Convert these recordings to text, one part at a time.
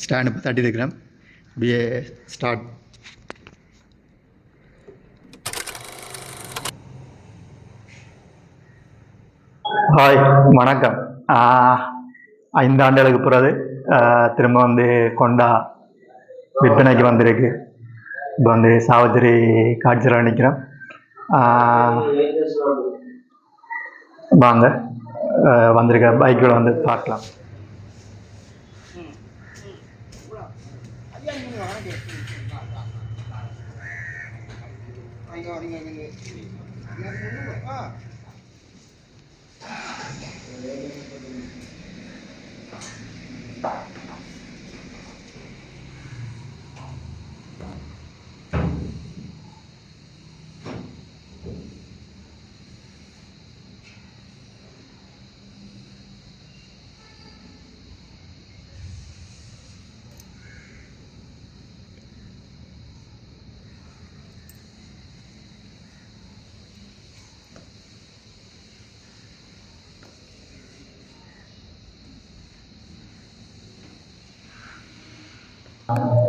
Stand இப்போ தட்டி இருக்கிறேன் அப்படியே ஸ்டார்ட் ஹாய் வணக்கம். ஆஹ், ஐந்து ஆண்டுகளுக்கு பிறகு திரும்ப வந்து கொண்டா விற்பனைக்கு வந்திருக்கு. இப்போ வந்து சாவித்திரி காட்சியில் நிற்கிறோம் வாங்க. வந்திருக்க பைக்கில் வந்து பார்க்கலாம். அங்கே அங்கே அங்கே ஆ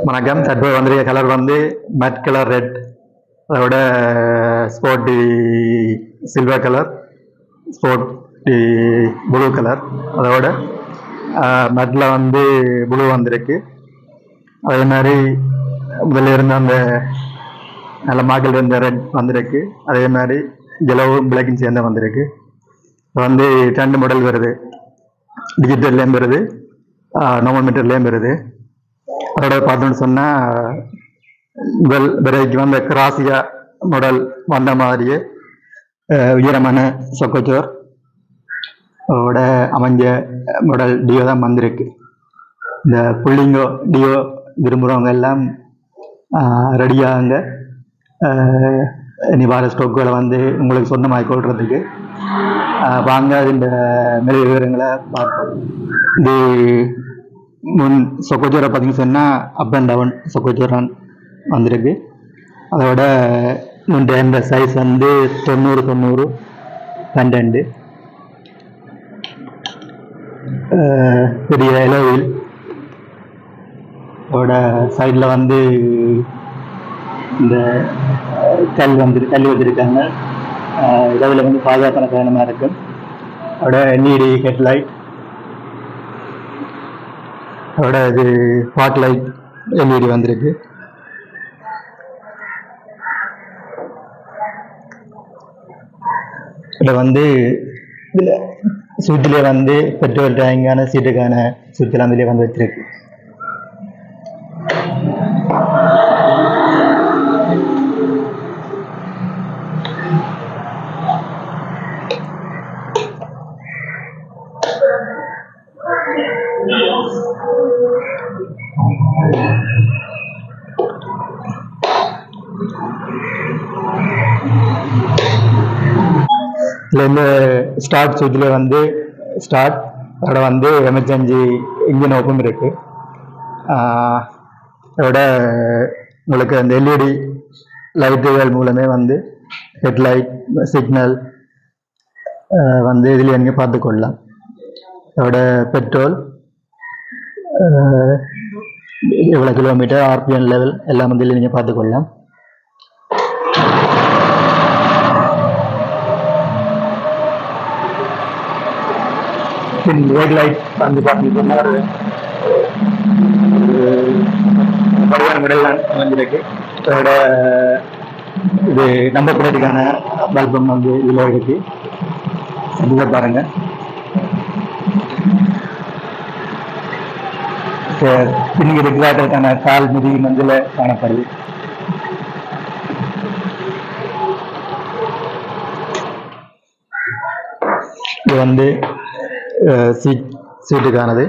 வணக்கம். தற்போது வந்திருக்க கலர் வந்து மேட் கலர் ரெட் அதோட sporty silver colour sporty blue colour அதோட மெட்டில் வந்து ப்ளூ வந்திருக்கு. அதே மாதிரி முதல்ல இருந்த அந்த நல்ல மாக்கள் இருந்த ரெட் வந்திருக்கு. அதே மாதிரி ஜெலவும் பிளாக்கும் சேர்ந்து வந்திருக்கு. இப்போ வந்து ரெண்டு மாடல் வருது. டிஜிட்டல்லேயும் வருது. நார்மல் மீட்டர்லேயும் வருது. அதோட பார்த்தோன்னு சொன்னால் வெல் விரைக்கு வந்த கிராசியா மாடல் வந்த மாதிரியே உயரமான சொக்கச்சோர் அதோட அமைஞ்ச மாடல் டியோ தான் வந்திருக்கு. இந்த புள்ளிங்கோ டியோ விரும்புகிறவங்க எல்லாம் ரெடியாகுங்க இனி வர ஸ்டோக்குகளை வந்து உங்களுக்கு சொந்தமாக கொள்றதுக்கு. வாங்க இந்த மேல் விவரங்களை பார்ப்போம். இது முன் சொக்கோச்சோரை பார்த்தீங்கன்னு சொன்னால் அப் அண்ட் டவுன் சொக்கோச்சோரான் வந்திருக்கு. அதோட முந்தைய இந்த சைஸ் வந்து தொண்ணூறு தொண்ணூறு பன்னெண்டு பெரிய இலவில் அதோட சைடில் வந்து இந்த கல் வந்து கல் வச்சுருக்காங்க. இலவில் வந்து பாதுகாப்பான காரணமாக இருக்கும். அதோட எல்இடி ஹெட்லைட் அதோட இது ஸ்பாட் லைட் எல்இடி வந்திருக்கு. இதில் வந்து இதில் சுவிட்சில் வந்து பெட்ரோல் டேங்கான சீட்டுக்கான சுவிட்செல்லாம் இதிலே வந்து வச்சிருக்கு. இதில் இந்த ஸ்டார்ட் சுவிட்சில் வந்து ஸ்டார்ட் அதோட வந்து எமர்ஜென்சி இன்ஜின் ஓப்பன் இருக்கு. அதோட உங்களுக்கு அந்த எல்இடி லைட்டுகள் மூலமே வந்து ஹெட்லைட் சிக்னல் வந்து இதில் நீங்கள் பார்த்துக்கொள்ளலாம். அதோட பெட்ரோல் எவ்வளோ கிலோமீட்டர் ஆர்பிஎன் லெவல் எல்லாம் வந்து நீங்கள் பார்த்துக்கொள்ளலாம் ரெட் லைட் வந்து பார்த்தீங்கன்னா ஒரு பருவன முறையில் அதோட இது நம்பர் பிளேட்டுக்கான பல்பம் வந்து இதில் இருக்கு. இதில் பாருங்க பின்னிங்க ரெகுலேட்டருக்கான கால் மிதி மஞ்சள் காணப்படுது. இது வந்து சீட் சீட்டுக்கானது.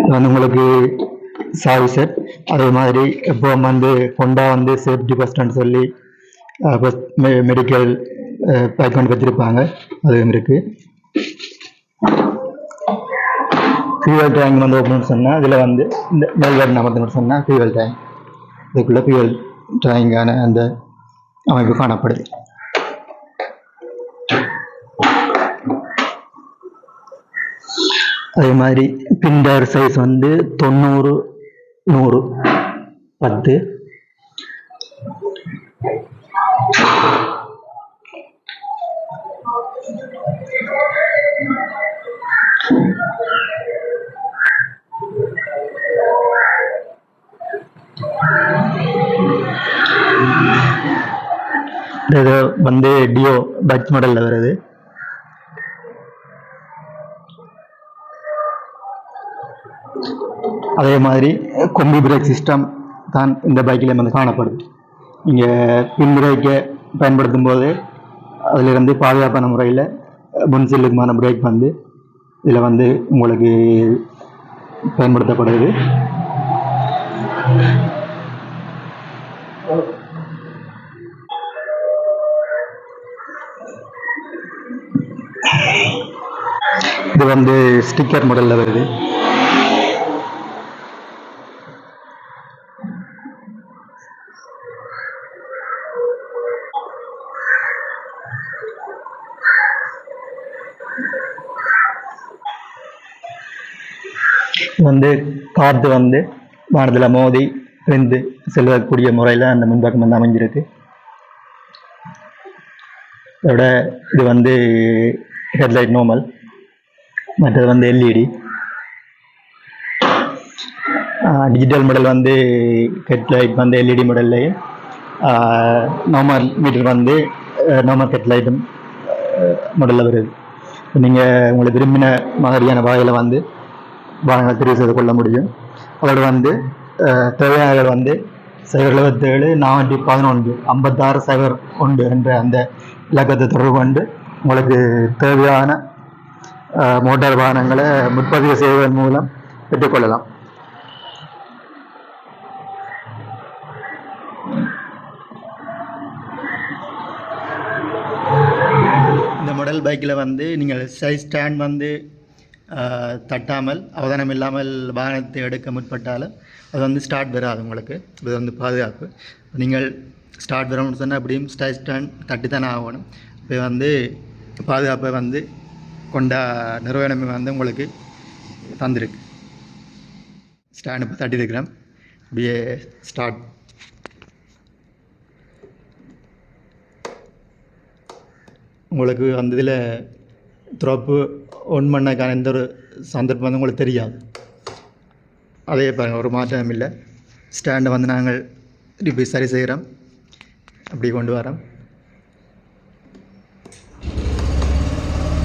இது வந்து உங்களுக்கு சாவி செட் அதே மாதிரி இப்போ வந்து ஹொண்டா வந்து சேஃப்டி ஃபஸ்ட்னு சொல்லி மெடிக்கல் பேக் பண்ணி வச்சிருப்பாங்க. அதுவும் இருக்குது ஃபியூவல் டேங்க் வந்து ஓப்பன் சொன்னால் இதில் வந்து இந்த மேல்வேர் நம்பர் சொன்னால் ஃபியூவல் டேங்க் இதுக்குள்ளே ஃபியூவல் டேங்கான அந்த அமைப்பு காணப்படுது. அதே மாதிரி பிண்டர் சைஸ் வந்து தொண்ணூறு நூறு பத்து. இது வந்து டியோ பட்ஜ் மாடலில் வருது. அதே மாதிரி கொம்பி பிரேக் சிஸ்டம் தான் இந்த பைக்கில் வந்து காணப்படுது. இங்கே பின் பிரேக்கை பயன்படுத்தும் போது அதிலிருந்து பாதுகாப்பான முறையில் முன்சில்லுக்குமான பிரேக் வந்து இதில் வந்து உங்களுக்கு பயன்படுத்தப்படுது. வந்து ஸ்டிக்கர் மாடலில் வருது. வந்து காற்று வந்து வானத்தில் மோதி விழுந்து செல்லக்கூடிய முறையில் அந்த முன்பக்கம் வந்து அமைஞ்சிருக்கு. இதோட இது வந்து ஹெட்லைட் நோமல் மற்றது வந்து எல்இடி டிஜிட்டல் மாடல் வந்து ஹெட்லைட் வந்து எல்இடி மாடல்லையும் நார்மல் மீட்டர் வந்து நார்மல் ஹெட்லைட்டும் மாடலில் வருது. நீங்கள் உங்களுக்கு விரும்பின மாதிரியான வகையில் வந்து வாகனங்களை தெரிவு செய்து கொள்ள முடியும். அதோடு வந்து அஹ், தேவையானவர்கள் வந்து சைபர் எழுபத்தேழு நானூற்றி பதினொன்று ஐம்பத்தாறு சைபர் ஒன்று என்ற அந்த இலக்கத்தை தொடர்பு கொண்டு உங்களுக்கு தேவையான மோட்டார் வாகனங்களை முற்பதிவு செய்வதன் மூலம் பெற்றுக்கொள்ளலாம். இந்த மாடல் பைக்கில் வந்து நீங்கள் சைஸ் ஸ்டாண்ட் வந்து தட்டாமல் அவதானம் இல்லாமல் வாகனத்தை எடுக்க முற்பட்டாலும் அது வந்து ஸ்டார்ட் வராது உங்களுக்கு. இது வந்து பாதுகாப்பு. நீங்கள் ஸ்டார்ட் வரணும்னு சொன்னால் அப்படியும் ஸ்டை ஸ்டாண்ட் தட்டி தானே ஆகணும். இப்போ வந்து பாதுகாப்பை வந்து கொண்ட நிறுவனமே வந்து உங்களுக்கு தந்திருக்கு. ஸ்டாண்ட் இப்போ தட்டியிருக்கிறேன். அப்படியே ஸ்டார்ட் உங்களுக்கு அந்த இதில் த்ரோப்பு ஒன் பண்ணக்கான எந்த ஒரு சந்தர்ப்பம் வந்து உங்களுக்கு தெரியாது. அதே பாருங்கள் ஒரு மாற்றம் இல்லை. ஸ்டாண்டை வந்து நாங்கள் இப்படி சரி செய்கிறோம். அப்படி கொண்டு வரோம்.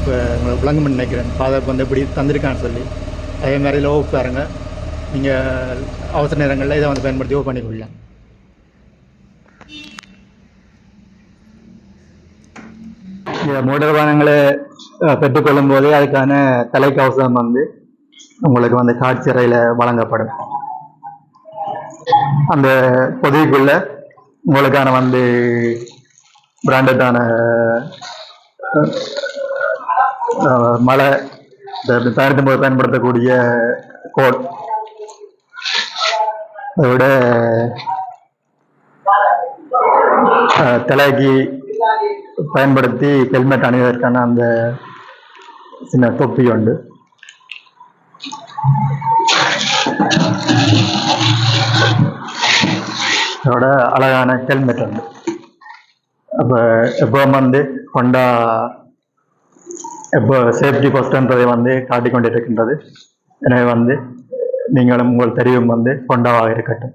இப்போ உங்களை விளங்க நினைக்கிறேன். பாதுகாப்பு வந்து எப்படி தந்திருக்கான்னு சொல்லி. அதே மாதிரி லோ பாருங்க நீங்கள் அவசர நேரங்களில் இதை வந்து பயன்படுத்தி ஓ பண்ணிக்கொள்ளலாம் இந்த மோட்டார் வாகனங்களை பெற்றுக்கொள்ளும் போதே அதுக்கான தலைக்கவசம் வந்து உங்களுக்கு வந்து காட்சிறையில் வழங்கப்படும். அந்த பொதிக்குள்ள உங்களுக்கான வந்து பிராண்டடான மழை. இந்த போது பயன்படுத்தக்கூடிய கோட் அதோட தலைக்கு பயன்படுத்தி ஹெல்மெட் அணிவதற்கான அந்த சின்ன தொப்பி உண்டு. அதோட அழகான ஹெல்மெட் உண்டு. அப்போ எப்போ வந்து கொண்டா இப்போ சேஃப்டி ஃபஸ்ட்ன்றதை வந்து காட்டிக்கொண்டே இருக்கின்றது எனவே வந்து நீங்களும் உங்கள் தெரிவும் வந்து கொண்டாவாக இருக்கட்டும்.